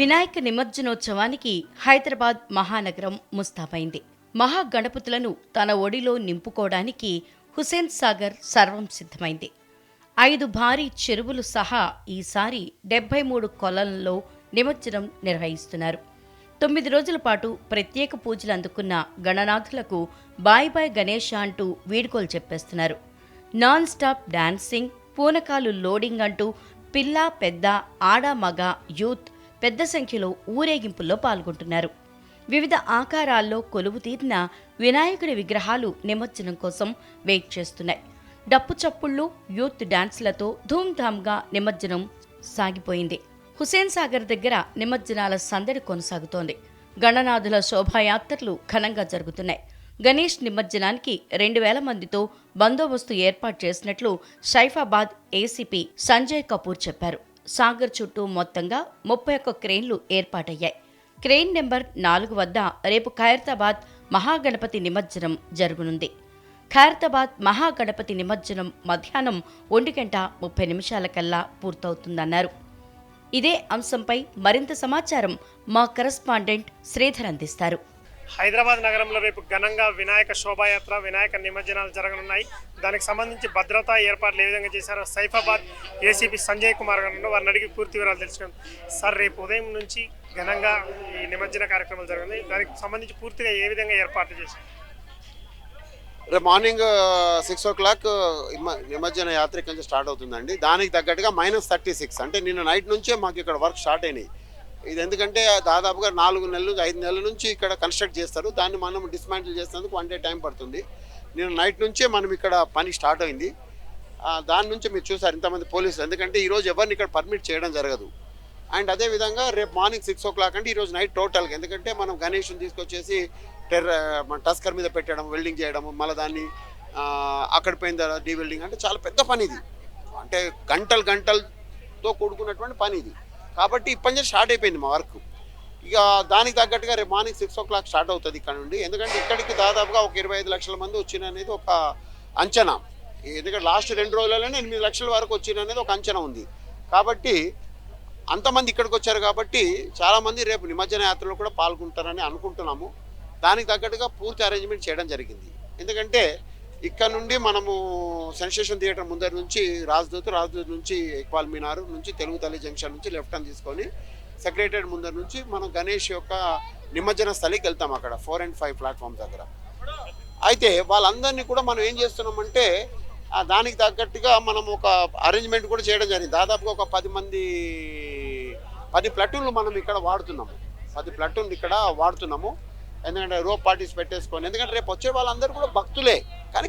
వినాయక నిమజ్జనోత్సవానికి హైదరాబాద్ మహానగరం ముస్తాబైంది. మహాగణపతులను తన ఒడిలో నింపుకోవడానికి హుసేన్ సాగర్ సర్వం సిద్ధమైంది. ఐదు భారీ చెరువులు సహా ఈసారి డెబ్బై మూడు కొలలలో నిమజ్జనం నిర్వహిస్తున్నారు. తొమ్మిది రోజుల పాటు ప్రత్యేక పూజలు అందుకున్న గణనాథులకు బాయ్ బాయ్ గణేష్ అంటూ వీడ్కోలు చెప్పేస్తున్నారు. నాన్ స్టాప్ డాన్సింగ్ పూనకాలు లోడింగ్ అంటూ పిల్ల పెద్ద ఆడ మగ యూత్ పెద్ద సంఖ్యలో ఊరేగింపుల్లో పాల్గొంటున్నారు. వివిధ ఆకారాల్లో కొలువు తీరిన వినాయకుడి విగ్రహాలు నిమజ్జనం కోసం వెయిట్ చేస్తున్నాయి. డప్పు చప్పుళ్ళు యూత్ డాన్స్లతో ధూమ్ధామ్గా నిమజ్జనం సాగిపోయింది. హుసేన్ సాగర్ దగ్గర నిమజ్జనాల సందడి కొనసాగుతోంది. గణనాథుల శోభాయాత్రలు ఘనంగా జరుగుతున్నాయి. గణేష్ నిమజ్జనానికి రెండు వేల మందితో బందోబస్తు ఏర్పాటు చేసినట్లు సైఫాబాద్ ఏసీపీ సంజయ్ కపూర్ చెప్పారు. సాగర్ చుట్టూ మొత్తంగా ముప్పై ఒక్క క్రెయిన్లు ఏర్పాటయ్యాయి. క్రెయిన్ నెంబర్ నాలుగు వద్ద రేపు ఖైరతాబాద్ మహాగణపతి నిమజ్జనం జరగనుంది. ఖైరతాబాద్ మహాగణపతి నిమజ్జనం మధ్యాహ్నం ఒంటి గంట ముప్పై నిమిషాలకల్లా పూర్తవుతుందన్నారు. ఇదే అంశంపై మరింత సమాచారం మా కరస్పాండెంట్ శ్రీధర్ అందిస్తారు. హైదరాబాద్ నగరంలో రేపు ఘనంగా వినాయక శోభాయాత్ర వినాయక నిమజ్జనాలు జరగనున్నాయి. దానికి సంబంధించి భద్రతా ఏర్పాట్లు ఏ విధంగా చేశారో సైఫాబాద్ ఏసీపీ సంజయ్ కుమార్ గారు వారిని అడిగి పూర్తి వివరాలు తెలుసుకున్నాం సార్ రేపు ఉదయం నుంచి ఘనంగా ఈ నిమజ్జన కార్యక్రమాలు జరగనున్నాయి. దానికి సంబంధించి పూర్తిగా ఏ విధంగా ఏర్పాట్లు చేశారు? రేపు మార్నింగ్ సిక్స్ ఓ క్లాక్ నిమజ్జన యాత్ర ఇక్కడ నుంచి స్టార్ట్ అవుతుందండి. దానికి తగ్గట్టుగా మైనస్ థర్టీ సిక్స్ అంటే నిన్న నైట్ నుంచే మాకు ఇక్కడ వర్క్ స్టార్ట్ అయినాయి. ఇది ఎందుకంటే దాదాపుగా నాలుగు నెలలు ఐదు నెలల నుంచి ఇక్కడ కన్స్ట్రక్ట్ చేస్తారు. దాన్ని మనం డిస్మాంటిల్ చేసేందుకు వన్ డే టైం పడుతుంది. నేను నైట్ నుంచే మనం ఇక్కడ పని స్టార్ట్ అయింది. దాని నుంచి మీరు చూసారు ఇంతమంది పోలీసులు. ఎందుకంటే ఈరోజు ఎవరిని ఇక్కడ పర్మిట్ చేయడం జరగదు. అండ్ అదేవిధంగా రేపు మార్నింగ్ సిక్స్ ఓ క్లాక్ అంటే ఈరోజు నైట్ టోటల్గా ఎందుకంటే మనం గణేష్ని తీసుకొచ్చేసి టెర్ర టస్కర్ మీద పెట్టడం వెల్డింగ్ చేయడం మళ్ళీ దాన్ని అక్కడ పోయిన తర్వాత డీ వెల్డింగ్ అంటే చాలా పెద్ద పని ఇది. అంటే గంటలు గంటలతో కూడుకున్నటువంటి పని ఇది. కాబట్టి ఇప్పటి నుంచి స్టార్ట్ అయిపోయింది మా వర్క్. ఇక దానికి తగ్గట్టుగా రేపు morning six o'clock start అవుతుంది ఇక్కడ నుండి. ఎందుకంటే ఇక్కడికి దాదాపుగా ఒక ఇరవై ఐదు లక్షల మంది వచ్చిన అనేది ఒక అంచనా. ఎందుకంటే లాస్ట్ రెండు రోజులలోనే ఎనిమిది లక్షల వరకు వచ్చిన అనేది ఒక అంచనా ఉంది. కాబట్టి అంతమంది ఇక్కడికి వచ్చారు కాబట్టి చాలామంది రేపు నిమజ్జన యాత్రలో కూడా పాల్గొంటారని అనుకుంటున్నాము. దానికి తగ్గట్టుగా పూర్తి అరేంజ్మెంట్ చేయడం జరిగింది. ఎందుకంటే ఇక్కడ నుండి మనము సెన్సేషన్ థియేటర్ ముందర నుంచి రాజ్దూత్ రాజ్దూత్ నుంచి ఇక్బాల్ మినార్ నుంచి తెలుగు తల్లి జంక్షన్ నుంచి లెఫ్ట్ హ్యాండ్ తీసుకొని సెక్రటరియట్ ముందర నుంచి మనం గణేష్ యొక్క నిమజ్జన స్థలికి వెళ్తాం అక్కడ ఫోర్ అండ్ ఫైవ్ ప్లాట్ఫామ్ దగ్గర. అయితే వాళ్ళందరినీ కూడా మనం ఏం చేస్తున్నామంటే దానికి తగ్గట్టుగా మనం ఒక అరేంజ్మెంట్ కూడా చేయడం జరిగింది. దాదాపుగా ఒక పది మంది పది ప్లటూన్లు మనం ఇక్కడ వాడుతున్నాము. పది ప్లటూన్లు ఇక్కడ వాడుతున్నాము. ఎందుకంటే రోప్ పార్టీస్ పెట్టేసుకొని ఎందుకంటే రేపు వచ్చే వాళ్ళందరూ కూడా భక్తులే. కానీ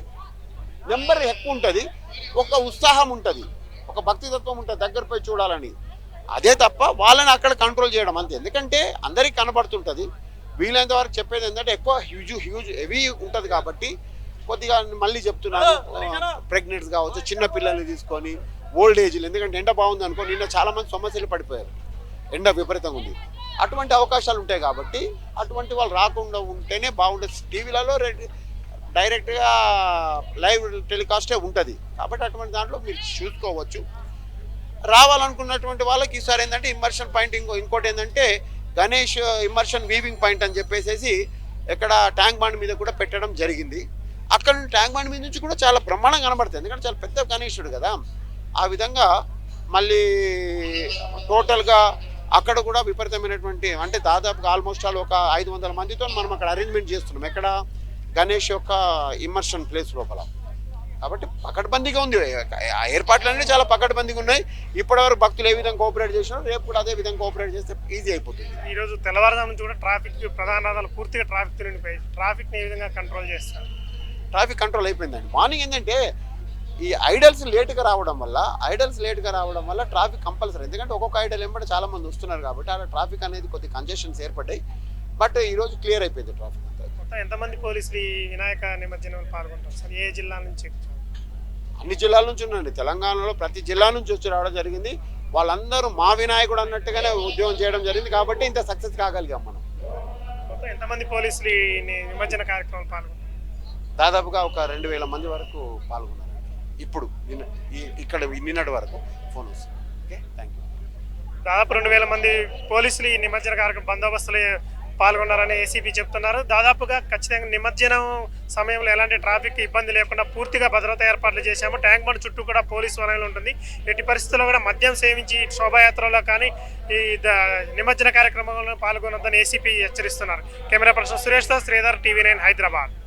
నెంబర్ ఎక్కువ ఉంటుంది ఒక ఉత్సాహం ఉంటుంది ఒక భక్తితత్వం ఉంటుంది దగ్గర పోయి చూడాలని. అదే తప్ప వాళ్ళని అక్కడ కంట్రోల్ చేయడం అంతే. ఎందుకంటే అందరికీ కనబడుతుంటుంది. వీలైనంత వరకు చెప్పేది ఏంటంటే ఎక్కువ హ్యూజ్ హ్యూజ్ హెవీ ఉంటుంది కాబట్టి కొద్దిగా మళ్ళీ చెప్తున్నాను ప్రెగ్నెంట్స్ కావచ్చు చిన్న పిల్లల్ని తీసుకొని ఓల్డ్ ఏజ్లు ఎందుకంటే ఎండ బాగుంది అనుకో నిన్న చాలా మంది సమస్యలు పడిపోయారు. ఎండ విపరీతంగా ఉంది. అటువంటి అవకాశాలు ఉంటాయి కాబట్టి అటువంటి వాళ్ళు రాకుండా ఉంటేనే బాగుంటుంది టీవీలలో డైరెక్ట్గా లైవ్ టెలికాస్టే ఉంటుంది. కాబట్టి అటువంటి దాంట్లో మీరు చూసుకోవచ్చు. రావాలనుకున్నటువంటి వాళ్ళకి ఈసారి ఏంటంటే ఇమ్మర్షన్ పాయింట్ ఇంకో ఇంకోటి ఏంటంటే గణేష్ ఇమ్మర్షన్ వీవింగ్ పాయింట్ అని చెప్పేసి ఇక్కడ ట్యాంక్ బాండ్ మీద కూడా పెట్టడం జరిగింది. అక్కడ నుండి ట్యాంక్ బాండ్ మీద నుంచి కూడా చాలా బ్రహ్మాండంగా కనబడుతుంది ఎందుకంటే చాలా పెద్ద గణేశుడు కదా. ఆ విధంగా మళ్ళీ టోటల్గా అక్కడ కూడా విపరీతమైనటువంటి అంటే దాదాపుగా ఆల్మోస్ట్ ఆల్ ఒక ఐదు వందల మందితో మనం అక్కడ అరేంజ్మెంట్ చేస్తున్నాం. ఎక్కడ? గణేష్ యొక్క ఇమ్మర్షన్ ప్లేస్ లోపల. కాబట్టి పకడ్బందీగా ఉంది. ఆ ఏర్పాట్లన్నీ చాలా పకడ్బందీగా ఉన్నాయి. ఇప్పటివరకు భక్తులు ఏ విధంగా కోఆపరేట్ చేసినారో రేపు కూడా అదే విధంగా కోఆపరేట్ చేస్తే ఈజీ అయిపోతుంది. ఈ రోజు తెల్లవారుజాము నుంచి కూడా ట్రాఫిక్ ప్రధాన రహదారులు పూర్తిగా ట్రాఫిక్ నిండిపోయి ట్రాఫిక్ని ఏ విధంగా కంట్రోల్ చేస్తారు? ట్రాఫిక్ కంట్రోల్ అయిపోయిందండి. మార్నింగ్ ఏంటంటే ఈ ఐడల్స్ లేట్గా రావడం వల్ల ఐడల్స్ లేట్గా రావడం వల్ల ట్రాఫిక్ కంపల్సరీ ఎందుకంటే ఒక్కొక్క ఐడల్ వెంబడి చాలా మంది వస్తున్నారు కాబట్టి అలా ట్రాఫిక్ అనేది కొద్ది కంజెషన్స్ ఏర్పడ్డాయి. బట్ ఈరోజు క్లియర్ అయిపోయింది ట్రాఫిక్ మొత్తం ఎంతమంది పోలీసులు ఈ వినాయక నిమజ్జనంలో పాల్గొంటారు? సార్ ఏ జిల్లా నుంచి అన్ని జిల్లాల నుంచి ఉన్నాయండి తెలంగాణలో ప్రతి జిల్లా నుంచి వచ్చి రావడం జరిగింది. వాళ్ళందరూ మా వినాయకుడు అన్నట్టుగానే ఉద్యోగం చేయడం జరిగింది కాబట్టి ఇంత సక్సెస్ కాగలిగాం మనం. మొత్తం ఎంతమంది పోలీసులు ఈ నిమజ్జన కార్యక్రమంలో పాల్గొంటారు దాదాపుగా ఒక రెండు వేల మంది వరకు పాల్గొన్నారు. ఇప్పుడు నిన్న ఇక్కడ నిన్నటి వరకు ఫోన్ వస్తుంది. ఓకే? థ్యాంక్ యూ దాదాపు రెండు వేల మంది పోలీసులు ఈ నిమజ్జన కార్యక్రమం బందోబస్తులో పాల్గొన్నారని ఏసీపీ చెప్తున్నారు. దాదాపుగా ఖచ్చితంగా నిమజ్జనం సమయంలో ఎలాంటి ట్రాఫిక్ ఇబ్బంది లేకుండా పూర్తిగా భద్రతా ఏర్పాట్లు చేశాము. ట్యాంక్ బండ్ చుట్టూ కూడా పోలీసు వలయంలో ఉంటుంది. ఎట్టి పరిస్థితుల్లో కూడా మద్యం సేవించి శోభాయాత్రలో కానీ ఈ ద- నిమజ్జన కార్యక్రమంలో పాల్గొనొద్దని ఏసీపీ హెచ్చరిస్తున్నారు. Camera person Suresh Sridhar TV nine Hyderabad.